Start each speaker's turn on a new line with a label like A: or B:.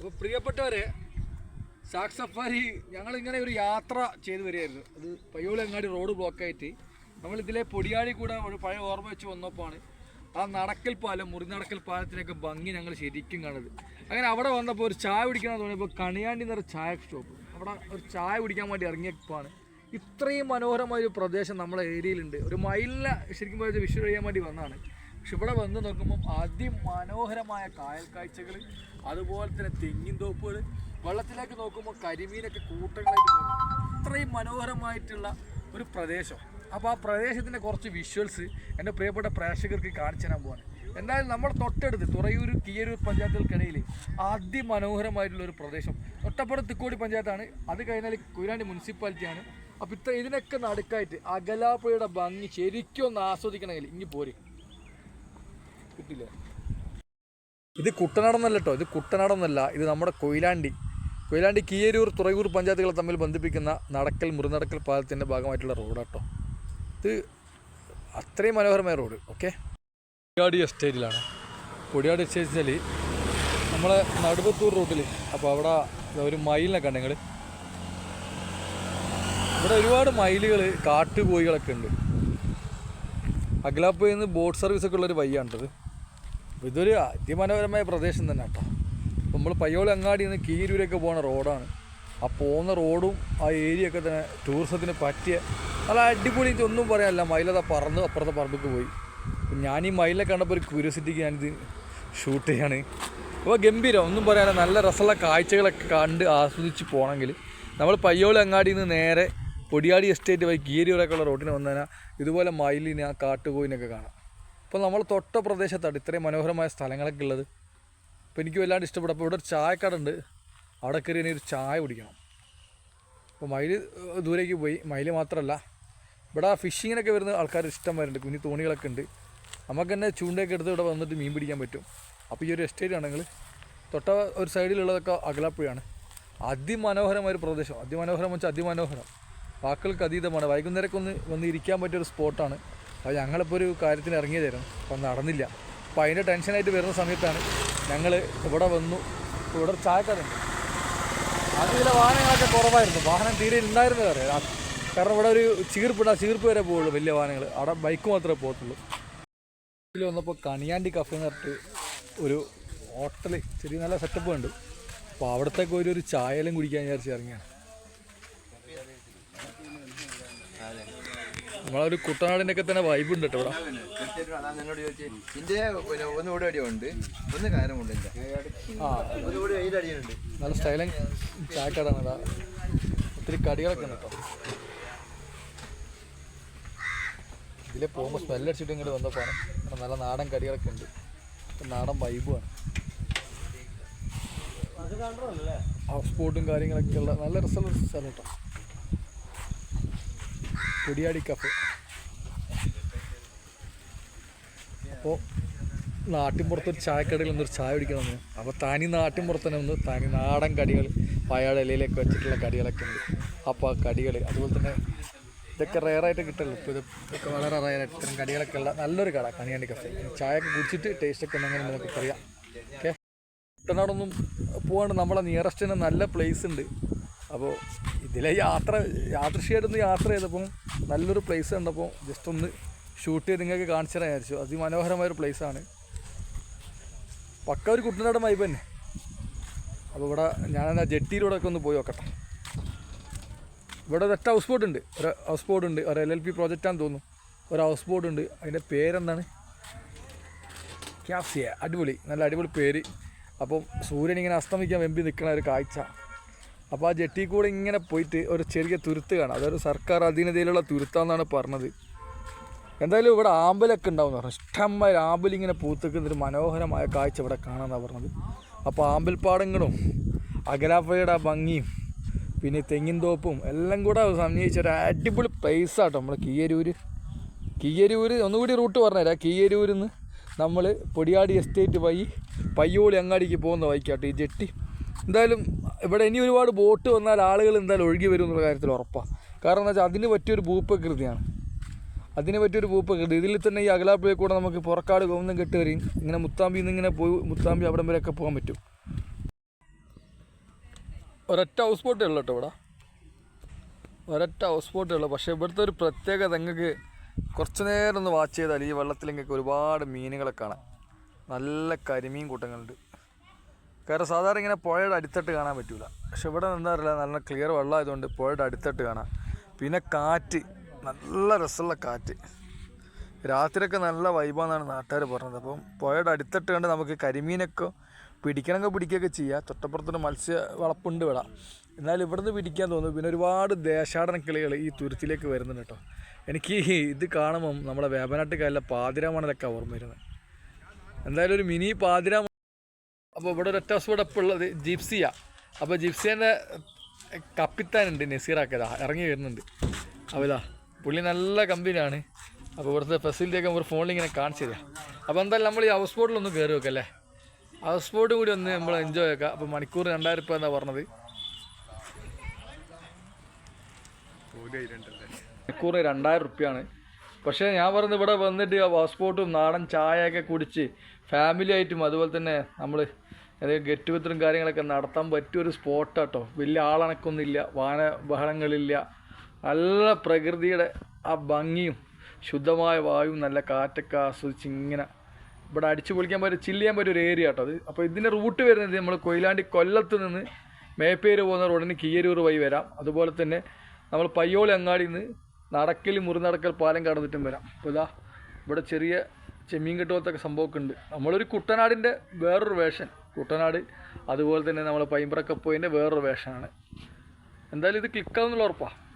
A: അപ്പോൾ പ്രിയപ്പെട്ടവരെ സാക് സഫാരി ഞങ്ങളിങ്ങനെ ഒരു യാത്ര ചെയ്തു വരികയായിരുന്നു. അത് പയ്യോളങ്ങാടി റോഡ് ബ്ലോക്കായിട്ട്. നമ്മളിതിലെ പൊടിയാടി കൂടെ ഒരു പഴയ ഓർമ്മ വെച്ച് വന്നപ്പോഴാണ് ആ നടക്കൽ പാലം മുറി നടക്കൽ പാലത്തിനൊക്കെ ഭംഗി ഞങ്ങൾ ശരിക്കും കാണുന്നത് അങ്ങനെ അവിടെ വന്നപ്പോൾ ഒരു ചായ കുടിക്കണം തോന്നിയപ്പോൾ കണിയാണ്ടി നിറ ചായ ഷോപ്പ് അവിടെ ഒരു ചായ കുടിക്കാൻ വേണ്ടി ഇറങ്ങിയപ്പോഴാണ് ഇത്രയും മനോഹരമായ ഒരു പ്രദേശം നമ്മളെ ഏരിയയിലുണ്ട്. ഒരു മൈലിനെ ശരിക്കും പറഞ്ഞാൽ വിഷു കഴിയാൻ വേണ്ടി വന്നതാണ്. പക്ഷെ ഇവിടെ വന്ന് നോക്കുമ്പം അതിമനോഹരമായ കായൽ കാഴ്ചകൾ അതുപോലെ തന്നെ തെങ്ങിൻ തോപ്പുകൾ വെള്ളത്തിലേക്ക് നോക്കുമ്പോൾ കരിമീനൊക്കെ കൂട്ടങ്ങളായിട്ട് അത്രയും മനോഹരമായിട്ടുള്ള ഒരു പ്രദേശം. അപ്പോൾ ആ പ്രദേശത്തിന്റെ കുറച്ച് വിഷ്വൽസ് എന്റെ പ്രിയപ്പെട്ട പ്രേക്ഷകർക്ക് കാണിച്ചു തരാൻ പോവാണ്. എന്തായാലും നമ്മൾ തൊട്ടടുത്ത് തുറയൂർ കീയരൂർ പഞ്ചായത്തുകൾക്കിടയിൽ അതിമനോഹരമായിട്ടുള്ള ഒരു പ്രദേശം. തൊട്ടപ്പുറം തിക്കോടി പഞ്ചായത്താണ്. അത് കഴിഞ്ഞാൽ കുയിലാണ്ടി മുനിസിപ്പാലിറ്റിയാണ്. അപ്പോൾ ഇത്ര ഇതിനൊക്കെ നടുക്കായിട്ട് അകലാപ്പുഴയുടെ ഭംഗി ശരിക്കും ഒന്ന് ആസ്വദിക്കണമെങ്കിൽ ഇനി പോരെ. കിട്ടില്ല ഇത് കുട്ടനാടെന്നല്ല കേട്ടോ ഇത് കുട്ടനാടെന്നല്ല ഇത് നമ്മുടെ കൊയിലാണ്ടി. കൊയിലാണ്ടി കീയരൂർ തുറയൂർ പഞ്ചായത്തുകളെ തമ്മിൽ ബന്ധിപ്പിക്കുന്ന നടക്കൽ മുറിനടക്കൽ പാലത്തിന്റെ ഭാഗമായിട്ടുള്ള റോഡാട്ടോ. ഇത് അത്രയും മനോഹരമായ റോഡ് ഓക്കെ? കൊടിയാടി എസ്റ്റേറ്റിലാണ്. കൊടിയാടി എസ്റ്റേറ്റ് വെച്ചാൽ നമ്മളെ നടുവത്തൂർ റൂട്ടിൽ അപ്പോൾ അവിടെ ഒരു മയിലിനെ ഉണ്ട് നിങ്ങൾ ഇവിടെ ഒരുപാട് മയിലുകൾ കാട്ടുകോഴികളൊക്കെ ഉണ്ട്. അഖിലാപ്പുഴയിൽ നിന്ന് ബോട്ട് സർവീസൊക്കെ ഉള്ളൊരു ഇതൊരു അതിമനോഹരമായ പ്രദേശം തന്നെ കേട്ടോ. നമ്മൾ പയ്യോളി അങ്ങാടി നിന്ന് കീരൂരൊക്കെ പോകുന്ന റോഡാണ്. ആ പോകുന്ന റോഡും ആ ഏരിയ ഒക്കെ തന്നെ ടൂറിസത്തിന് പറ്റിയ നല്ല അടിപൊളി ഒന്നും പറയാനല്ല. മയിലത പറന്ന് അപ്പുറത്തെ പറമ്പക്ക് പോയി. ഞാൻ ഈ മയിലെ കണ്ടപ്പോൾ ഒരു ക്യൂരിയോസിറ്റിക്ക് ഞാനിത് ഷൂട്ട് ചെയ്യാണ്. അപ്പോൾ ഗംഭീരം ഒന്നും പറയാനില്ല. നല്ല രസമുള്ള കാഴ്ചകളൊക്കെ കണ്ട് ആസ്വദിച്ച് പോകണമെങ്കിൽ നമ്മൾ പയ്യോളി അങ്ങാടി നിന്ന് നേരെ പൊടിയാടി എസ്റ്റേറ്റ് വഴി കീരിയൂരൊക്കെയുള്ള റോഡിന് കഴിഞ്ഞാൽ ഇതുപോലെ മയിലിനെ ആ കാട്ടുകോയിനൊക്കെ കാണാം. അപ്പോൾ നമ്മൾ തൊട്ട പ്രദേശത്താണ് ഇത്രയും മനോഹരമായ സ്ഥലങ്ങളൊക്കെ ഉള്ളത്. അപ്പോൾ എനിക്ക് വല്ലാണ്ട് ഇഷ്ടപ്പെടും അപ്പോൾ ഇവിടെ ഒരു ചായക്കട ഉണ്ട് അവിടെ കയറി ഇനി ഒരു ചായ കുടിക്കണം. അപ്പോൾ മയിൽ ദൂരേക്ക് പോയി. മയിൽ മാത്രമല്ല ഇവിടെ ഫിഷിങ്ങിനൊക്കെ വരുന്ന ആൾക്കാർ ഇഷ്ടം വരുന്നുണ്ട്. കുഞ്ഞു തോണികളൊക്കെ ഉണ്ട്. നമുക്ക് തന്നെ ചൂണ്ടയൊക്കെ എടുത്ത് ഇവിടെ വന്നിട്ട് മീൻ പിടിക്കാൻ പറ്റും. അപ്പോൾ ഈ ഒരു എസ്റ്റേറ്റ് ആണെങ്കിൽ തൊട്ട ഒരു സൈഡിലുള്ളതൊക്കെ അകലാപ്പുഴയാണ്. അതിമനോഹരമായ ഒരു പ്രദേശം. അതിമനോഹരം വെച്ചാൽ അതിമനോഹരം. വാക്കുകൾക്ക് അതീതമാണ്. വൈകുന്നേരമൊക്കെ ഒന്ന് വന്ന് ഇരിക്കാൻ പറ്റിയൊരു സ്പോട്ടാണ് അപ്പോൾ ഞങ്ങളിപ്പോൾ ഒരു കാര്യത്തിന് ഇറങ്ങിയതായിരുന്നു. അപ്പോൾ നടന്നില്ല. അപ്പോൾ അതിന്റെ ടെൻഷനായിട്ട് വരുന്ന സമയത്താണ് ഞങ്ങൾ ഇവിടെ വന്നു. ഇവിടെ ചായക്കടയുണ്ട് ചില ഇതിലെ വാഹനങ്ങളൊക്കെ കുറവായിരുന്നു. വാഹനം തീരെ ഉണ്ടായിരുന്നില്ല അറിയാം കാരണം ഇവിടെ ഒരു ചീർപ്പിടാ ചീർപ്പ് വരെ പോവുള്ളൂ വലിയ വാഹനങ്ങൾ അവിടെ ബൈക്ക് മാത്രമേ പോകത്തുള്ളൂ. ഇതിൽ വന്നപ്പോൾ കണിയാണ്ടി കഫേ എന്ന് പറഞ്ഞിട്ട് ഒരു ഹോട്ടൽ ചെറിയ നല്ല സെറ്റപ്പ് ഉണ്ട്. അപ്പോൾ അവിടത്തേക്ക് ഒരു ചായലും കുടിക്കാൻ വിചാരിച്ച് ഇറങ്ങിയാണ് നമ്മളൊരു കുട്ടനാടിന്റെ ഒക്കെ തന്നെ വൈബ് ഉണ്ട് കേട്ടോ
B: ഒന്ന് അടിയുണ്ട്
A: നല്ല സ്റ്റൈലും ചാക്കാടാണ് ഇതാ ഒത്തിരി കടികളൊക്കെ ഉണ്ട് കേട്ടോ ഇതിലെ പോകുമ്പോൾ സ്മെല്ലടിച്ചിട്ട് ഇങ്ങോട്ട് വന്നപ്പോ നല്ല നാടൻ കടികളൊക്കെ ഉണ്ട്. നാടൻ വൈബുമാണ് ഹൗസ് ബോട്ടും കാര്യങ്ങളൊക്കെ ഉള്ള നല്ല രസമുള്ള സ്ഥലം കേട്ടോ കൊടിയാടി കഫ് അപ്പോൾ നാട്ടിൻപുറത്തൊരു ചായക്കടയിൽ ഒന്നൊരു ചായ കുടിക്കണം എന്ന് അപ്പോൾ തനി നാട്ടിൻപുറത്ത് തന്നെ ഒന്ന് തനി നാടൻ കടികൾ പയാട് ഇലയിലേക്ക് വെച്ചിട്ടുള്ള കടികളൊക്കെ ഉണ്ട്. അപ്പോൾ ആ കടികൾ അതുപോലെ തന്നെ ഇതൊക്കെ റയറായിട്ട് കിട്ടുള്ളൂ ഇപ്പോൾ ഇതൊക്കെ വളരെ റയറായിട്ട് ഇത്തരം കടികളൊക്കെ ഉള്ള നല്ലൊരു കട കണിയാണ്ടി കഫേ. ചായ ഒക്കെ കുടിച്ചിട്ട് ടേസ്റ്റ് ഒക്കെ ഉണ്ടെങ്കിൽ നമുക്ക് പറയാം. ഓക്കെ കുട്ടനാടൊന്നും പോകാണ്ട് നമ്മളെ നിയറസ്റ്റ് തന്നെ നല്ല പ്ലേസ് ഉണ്ട്. അപ്പോൾ ഇതിലെ യാത്ര യാദൃശ്യമായിട്ടൊന്ന് യാത്ര ചെയ്തപ്പോൾ നല്ലൊരു പ്ലേസ് കണ്ടപ്പോൾ ജസ്റ്റ് ഒന്ന് ഷൂട്ട് ചെയ്ത് നിങ്ങൾക്ക് കാണിച്ചു തരാൻ വിചാരിച്ചു. അതിമനോഹരമായൊരു പ്ലേസാണ് പക്ക ഒരു കുട്ടനാട് വൈബ് തന്നെ. അപ്പോൾ ഇവിടെ ഞാൻ ആ ജെട്ടിയിലൂടെ ഒക്കെ ഒന്ന് പോയി നോക്കട്ടെ. ഇവിടെ ഒരൊറ്റ ഹൗസ് ബോട്ട് ഉണ്ട്. ഒരു ഹൗസ് ബോട്ട് ഉണ്ട്. ഒരു എൽ എൽ പി പ്രോജക്റ്റാന്ന് തോന്നുന്നു. ഒരു ഹൗസ് ബോട്ട് ഉണ്ട്. അതിന്റെ പേരെന്താണ്? ക്യാപ്സിയ അടിപൊളി. നല്ല അടിപൊളി പേര്. അപ്പം സൂര്യൻ ഇങ്ങനെ അസ്തമിക്കാൻ വെമ്പി നിൽക്കണ ഒരു കാഴ്ച. അപ്പോൾ ആ ജെട്ടി കൂടെ ഇങ്ങനെ പോയിട്ട് ഒരു ചെറിയ തുരുത്ത് കാണാം. അതൊരു സർക്കാർ അധീനതയിലുള്ള തുരുത്താന്നാണ് പറഞ്ഞത്. എന്തായാലും ഇവിടെ ആമ്പലൊക്കെ ഉണ്ടാവും പറഞ്ഞു. ഇഷ്ടംമാതിരി ആമ്പൽ ഇങ്ങനെ പൂത്തിക്കുന്ന ഒരു മനോഹരമായ കാഴ്ച ഇവിടെ കാണാമെന്നാണ് പറഞ്ഞത്. അപ്പോൾ ആമ്പൽപ്പാടങ്ങളും അകലാപ്പയുടെ ആ ഭംഗിയും പിന്നെ തെങ്ങിൻ തോപ്പും എല്ലാം കൂടെ സംയോജിച്ച ഒരു അടിപൊളി പ്ലേസ് ആട്ടോ നമ്മൾ കീയരൂര് കീയരൂര് ഒന്നുകൂടി റൂട്ട് പറഞ്ഞുതരാം. കീയരൂരിൽ നിന്ന് നമ്മൾ പൊടിയാടി എസ്റ്റേറ്റ് വഴി പയ്യോളി അങ്ങാടിക്ക് പോകുന്ന വഴിക്കാട്ടോ ഈ ജെട്ടി. എന്തായാലും ഇവിടെ ഇനി ഒരുപാട് ബോട്ട് വന്നാൽ ആളുകൾ എന്തായാലും ഒഴുകി വരും എന്നുള്ള കാര്യത്തിൽ ഉറപ്പാണ് കാരണം എന്താ വെച്ചാൽ അതിന് പറ്റിയൊരു ഭൂപ്രകൃതിയാണ്. അതിന് പറ്റിയൊരു ഭൂപ്രകൃതി. ഇതിൽ തന്നെ ഈ അകലാപ്പുഴയിൽ കൂടെ നമുക്ക് പുറക്കാട് ഗോവിന്ദം കെട്ട് വരെയും ഇങ്ങനെ മുത്താമ്പിയിൽ നിന്ന് ഇങ്ങനെ പോയി മുത്താമ്പി അവിടം വരെയൊക്കെ പോകാൻ പറ്റും. ഒരൊറ്റ ഹൗസ് ബോട്ടേ ഉള്ളൂ കേട്ടോ ഇവിടെ. ഒരൊറ്റ ഹൗസ് ബോട്ടേ ഉള്ളൂ. പക്ഷേ ഇവിടുത്തെ ഒരു പ്രത്യേകത നിങ്ങൾക്ക് കുറച്ച് നേരം ഒന്ന് വാച്ച് ചെയ്താൽ ഈ വെള്ളത്തിൽ നിങ്ങൾക്ക് ഒരുപാട് മീനുകളെ കാണാം. നല്ല കരിമീൻ കൂട്ടങ്ങളുണ്ട്. കാരണം സാധാരണ ഇങ്ങനെ പുഴയുടെ അടിത്തട്ട് കാണാൻ പറ്റൂല. പക്ഷെ ഇവിടെ എന്താ അറിയില്ല നല്ല ക്ലിയർ വെള്ളമായതുകൊണ്ട് പുഴയുടെ അടിത്തട്ട് കാണാം. പിന്നെ കാറ്റ് നല്ല രസമുള്ള കാറ്റ്. രാത്രിയൊക്കെ നല്ല വൈബാന്നാണ് നാട്ടുകാർ പറഞ്ഞത്. അപ്പം പുഴയുടെ അടിത്തട്ട് കണ്ട് നമുക്ക് കരിമീനൊക്കെ പിടിക്കണമെങ്കിൽ പിടിക്കുകയൊക്കെ ചെയ്യാം. തൊട്ടപ്പുറത്തൊരു മത്സ്യ വളപ്പുണ്ട് വിട എന്നാൽ ഇവിടുന്ന് പിടിക്കാൻ തോന്നുന്നു. പിന്നെ ഒരുപാട് ദേശാടന കിളികൾ ഈ തുരുത്തിലേക്ക് വരുന്നുണ്ട് കേട്ടോ. എനിക്ക് ഇത് കാണുമ്പം നമ്മുടെ വേമ്പനാട്ട് കായലിലെ പാതിരാമണലൊക്കെ ഓർമ്മ വരുന്നത്. എന്തായാലും ഒരു മിനി പാതിരാ അപ്പോൾ ഇവിടെ ഒരു ഒറ്റ ഹൗസ് ഇപ്പോൾ ഉള്ളത് ജിപ്സിയ. അപ്പോൾ ജിപ്സിയന്റെ കപ്പിത്താനുണ്ട് നസീറാക്കതാ ഇറങ്ങി വരുന്നുണ്ട്. അവലാ പുള്ളി നല്ല കമ്പനിയാണ്. അപ്പോൾ ഇവിടുത്തെ ഫെസിലിറ്റിയൊക്കെ ഒക്കെ ഫോണിൽ ഇങ്ങനെ കാണിച്ചു തരാം. അപ്പോൾ എന്തായാലും നമ്മൾ ഈ ഹൗസ് ബോട്ടിലൊന്ന് കയറി വെക്കല്ലേ ഹൗസ് ബോട്ടും കൂടി ഒന്ന് നമ്മൾ എൻജോയ് ആക്കാം. അപ്പോൾ മണിക്കൂർ രണ്ടായിരം രൂപ എന്നാണ് പറഞ്ഞത്. മണിക്കൂർ രണ്ടായിരം റുപ്യാണ് പക്ഷേ ഞാൻ പറഞ്ഞത് ഇവിടെ വന്നിട്ട് ഹൗസ് ബോട്ടും നാടൻ ചായയൊക്കെ കുടിച്ച് ഫാമിലി ആയിട്ടും അതുപോലെ തന്നെ നമ്മൾ അതായത് ഗെറ്റ് ടുഗത്തറും കാര്യങ്ങളൊക്കെ നടത്താൻ പറ്റിയ ഒരു സ്പോട്ടാട്ടോ വലിയ ആളണക്കൊന്നുമില്ല വാഹന ബഹളങ്ങളില്ല നല്ല പ്രകൃതിയുടെ ആ ഭംഗിയും ശുദ്ധമായ വായുവും നല്ല കാറ്റൊക്കെ ആസ്വദിച്ച് ഇങ്ങനെ ഇവിടെ അടിച്ചു പൊളിക്കാൻ പറ്റും ചില്ല് ചെയ്യാൻ പറ്റിയ ഒരു ഏരിയ കേട്ടോ അത്. അപ്പോൾ ഇതിന്റെ റൂട്ട് വരുന്നത് നമ്മൾ കൊയിലാണ്ടി കൊല്ലത്ത് നിന്ന് മേപ്പേര് പോകുന്ന റോഡിന് കീയരൂർ വഴി വരാം. അതുപോലെ തന്നെ നമ്മൾ പയ്യോളി അങ്ങാടിയിൽ നിന്ന് നടക്കൽ മുറിനടക്കൽ പാലം കടന്നിട്ടും വരാം. അപ്പോൾ ഇതാ ഇവിടെ ചെറിയ ചെമ്മീൻ കെട്ടുപോലത്തൊക്കെ സംഭവമൊക്കെ ഉണ്ട് നമ്മളൊരു കുട്ടനാടിന്റെ വേറൊരു വേഷൻ കുട്ടനാട് അതുപോലെ തന്നെ നമ്മൾ പൈമ്പറക്കപ്പോയിന്റെ വേറൊരു വേഷനാണ് എന്തായാലും ഇത് ക്ലിക്കാവുന്നുള്ള ഉറപ്പാണ്